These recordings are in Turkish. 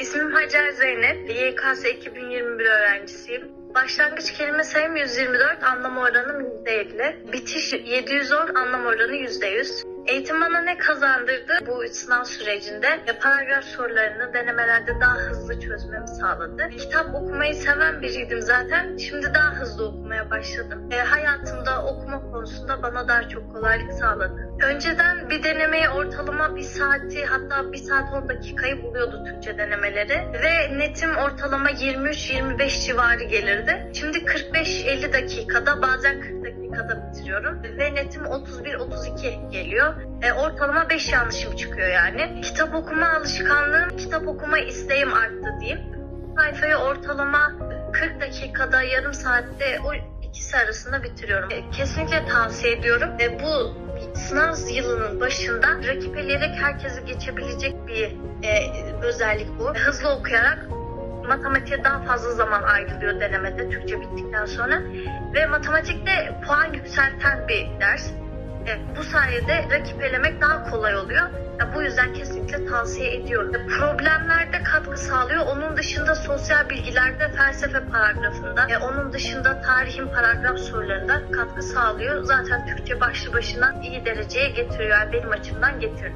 İsmim Hacer Zeynep. YKS 2021 öğrencisiyim. Başlangıç kelime sayım 124, anlama oranım %50. Bitiş 710, anlam oranı %100. Eğitim bana ne kazandırdı bu sınav sürecinde? E, paragraf sorularını denemelerde daha hızlı çözmemi sağladı. Kitap okumayı seven biriydim zaten. Şimdi daha hızlı okumaya başladım. E, hayatımda okuma konusunda bana daha çok kolaylık sağladı. Önceden bir denemeye ortalama bir saati hatta bir saat 10 dakikayı buluyordu Türkçe denemeleri. Ve netim ortalama 23-25 civarı gelirdi. Şimdi 45-50 dakikada bazen 40 dakikada bitiriyorum. Ve netim 31-32 geliyor. E, ortalama 5 yanlışım çıkıyor yani. Kitap okuma alışkanlığım, kitap okuma isteğim arttı diyeyim. Sayfayı ortalama 40 dakikada, yarım saatte o ikisi arasında bitiriyorum. E, Kesinlikle tavsiye ediyorum. E, Bu sınav yılının başında rakip eleyerek herkesi geçebilecek bir e, özellik bu. Hızlı okuyarak matematiğe daha fazla zaman ayrılıyor denemede Türkçe bittikten sonra. Ve matematikte puan yükselten bir ders. E, bu sayede rakip elemek daha kolay oluyor. Ya, bu yüzden kesinlikle tavsiye ediyorum. E, problemlerde katkı sağlıyor. Onun dışında sosyal bilgilerde felsefe paragrafında, e, onun dışında tarihin paragraf sorularında katkı sağlıyor. Zaten Türkçe başlı başına iyi dereceye getiriyor. Yani benim açımdan getirdi.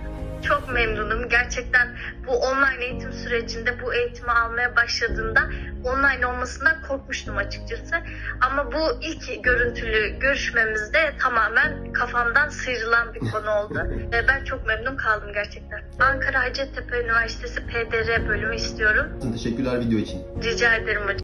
Çok memnunum. Gerçekten bu online eğitim sürecinde bu eğitimi almaya başladığında online olmasından korkmuştum açıkçası. Ama bu ilk görüntülü görüşmemizde tamamen kafamdan sıyrılan bir konu oldu. Ee, Ben çok memnun kaldım gerçekten. Ankara Hacettepe Üniversitesi PDR bölümü istiyorum. Teşekkürler video için. Rica ederim hocam.